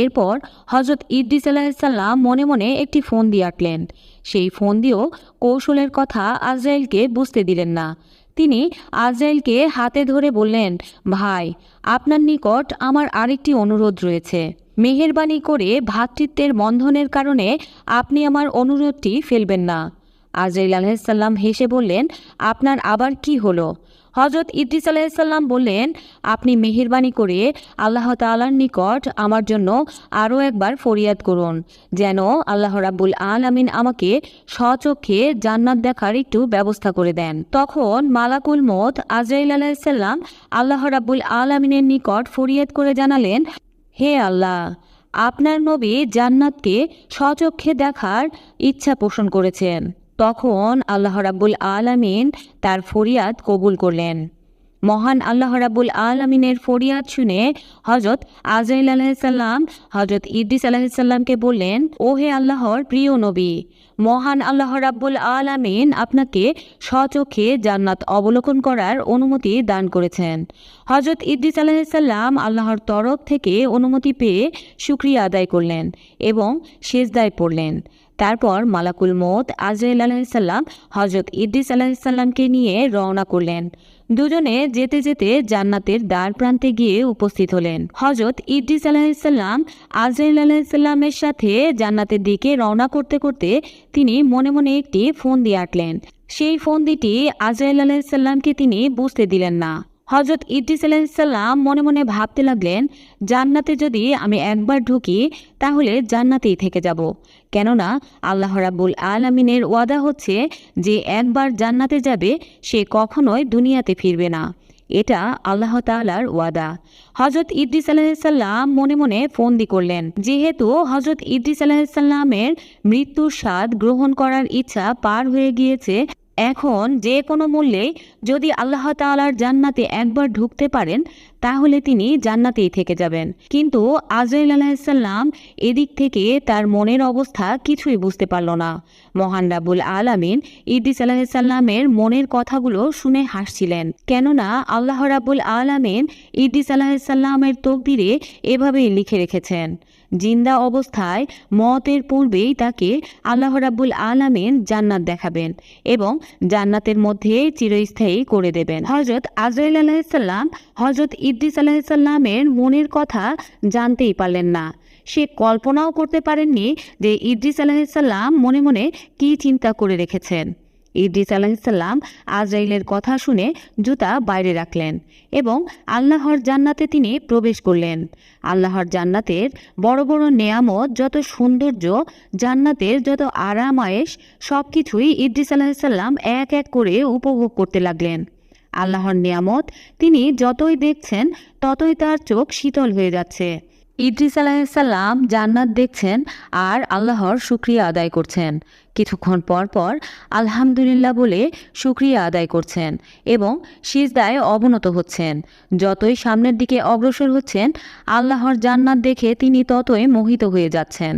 এরপর হজরত ইদ্রিস আলাহিসাল্লাম মনে মনে একটি ফোন দিয়ে আঁকলেন সেই ফোন দিয়েও কৌশলের কথা আজরাইলকে বুঝতে দিলেন না। তিনি আজরাইলকে হাতে ধরে বললেন, ভাই, আপনার নিকট আমার আরেকটি অনুরোধ রয়েছে। মেহেরবানি করে ভ্রাতৃত্বের বন্ধনের কারণে আপনি আমার অনুরোধটি ফেলবেন না। আজরাইল আলাইসাল্লাম হেসে বললেন, আপনার আবার কি হলো? হজরত ইদ্রিস আলাইসাল্লাম বললেন, আপনি মেহেরবানি করে আল্লাহ তাআলার নিকট আমার জন্য আরও একবার ফরিয়াদ করুন, যেন আল্লাহ রাব্বুল আলামিন আমাকে স্বচক্ষে জান্নাত দেখার একটু ব্যবস্থা করে দেন। তখন মালাকুল মত আজরাইল আলাইসাল্লাম আল্লাহ রাব্বুল আলামিনের নিকট ফরিয়াদ করে জানালেন, হে আল্লাহ, আপনার নবী জান্নাতকে স্বচক্ষে দেখার ইচ্ছা পোষণ করেছেন। তখন আল্লাহ রাব্বুল আলামিন তার ফরিয়াদ কবুল করলেন। মহান আল্লাহ রাব্বুল আলমিনের ফরিয়াদ শুনে হজরত আজরাইল আলাহিসাল্লাম হজরত ইদ্রিস আলাহিসাল্লামকে বললেন ও হে আল্লাহর প্রিয় নবী, মহান আল্লাহ রাব্বুল আলামিন আপনাকে স্বচক্ষে জান্নাত অবলোকন করার অনুমতি দান করেছেন। হজরত ইদ্রিস আলাহিসাল্লাম আল্লাহর তরফ থেকে অনুমতি পেয়ে সুক্রিয়া আদায় করলেন এবং সেজদায় পড়লেন। তারপর মালাকুল মত আজরাইল আলাহিসাল্লাম হজরত ইদ্রিস আলাহিসাল্লামকে নিয়ে রওনা করলেন। দুজনে যেতে যেতে জান্নাতের দ্বার প্রান্তে গিয়ে উপস্থিত হলেন। হজরত ইদ্রিস আলাহিসাল্লাম আজরাইল আলাহিসাল্লামের সাথে জান্নাতের দিকে রওনা করতে করতে তিনি মনে মনে একটি ফোন দিয়ে আঁটলেন। সেই ফোন দিটি আজরাইল আলাহিসাল্লামকে তিনি বুঝতে দিলেন না। হজরত ইদ্রিস আলাইসাল্লাম মনে মনে ভাবতে লাগলেন, জান্নাতে যদি আমি একবার ঢুকি, তাহলে জান্নাতেই থেকে যাব। কেননা আল্লাহ রাব্বুল আলামিনের ওয়াদা হচ্ছে যে একবার জান্নাতে যাবে, সে কখনোই দুনিয়াতে ফিরবে না। এটা আল্লাহ তাআলার ওয়াদা। হজরত ইদ্রিস আলাহিসাল্লাম মনে মনে ফন্দি করলেন, যেহেতু হজরত ইদ্রিস আলাহিসাল্লামের মৃত্যুর স্বাদ গ্রহণ করার ইচ্ছা পার হয়ে গিয়েছে এখন যে কোনো মূল্যে যদি আল্লাহ তাআলার জান্নাতে একবার ঢুকতে পারেন, তাহলে তিনি জান্নাতেই থেকে যাবেন। কিন্তু আজরাইল আলাহিসাল্লাম এদিক থেকে তার মনের অবস্থা কিছুই বুঝতে পারল না। মহান রাবুল আলামিন ইদ্রিস আলাহিসাল্লামের মনের কথাগুলো শুনে হাসছিলেন। কেননা আল্লাহ রাবুল আলামিন ইদ্রিস আলাহিসাল্লামের তকদিরে এভাবেই লিখে রেখেছেন জিন্দা অবস্থায় মতের পূর্বেই তাকে আল্লাহ রাব্বুল আলামিন জান্নাত দেখাবেন এবং জান্নাতের মধ্যে চিরস্থায়ী করে দেবেন। হজরত আজরাইল আলাহিসাল্লাম হজরত ইদ্রিস আলাহিসাল্লামের মনের কথা জানতেই পারলেন না। সে কল্পনাও করতে পারেননি যে ইদ্রিস আলাহিসাল্লাম মনে মনে কী চিন্তা করে রেখেছেন। ইদ্রিস আলাহিসাল্লাম আজরাইলের কথা শুনে জুতা বাইরে রাখলেন এবং আল্লাহর জান্নাতে তিনি প্রবেশ করলেন। আল্লাহর জান্নাতের বড় বড় নেয়ামত, যত সৌন্দর্য, জান্নাতের যত আরাম আয়েস সব কিছুই ইদ্রিস আলাহিসাল্লাম এক এক করে উপভোগ করতে লাগলেন। আল্লাহর নিয়ামত তিনি যতই দেখছেন, ততই তার চোখ শীতল হয়ে যাচ্ছে। ইদ্রিস আলাইসাল্লাম জান্নাত দেখছেন আর আল্লাহর শুক্রিয়া আদায় করছেন। কিছুক্ষণ পর পর আলহামদুলিল্লাহ বলে শুক্রিয়া আদায় করছেন এবং সিজদায় অবনত হচ্ছেন। যতই সামনের দিকে অগ্রসর হচ্ছেন, আল্লাহর জান্নাত দেখে তিনি ততই মোহিত হয়ে যাচ্ছেন।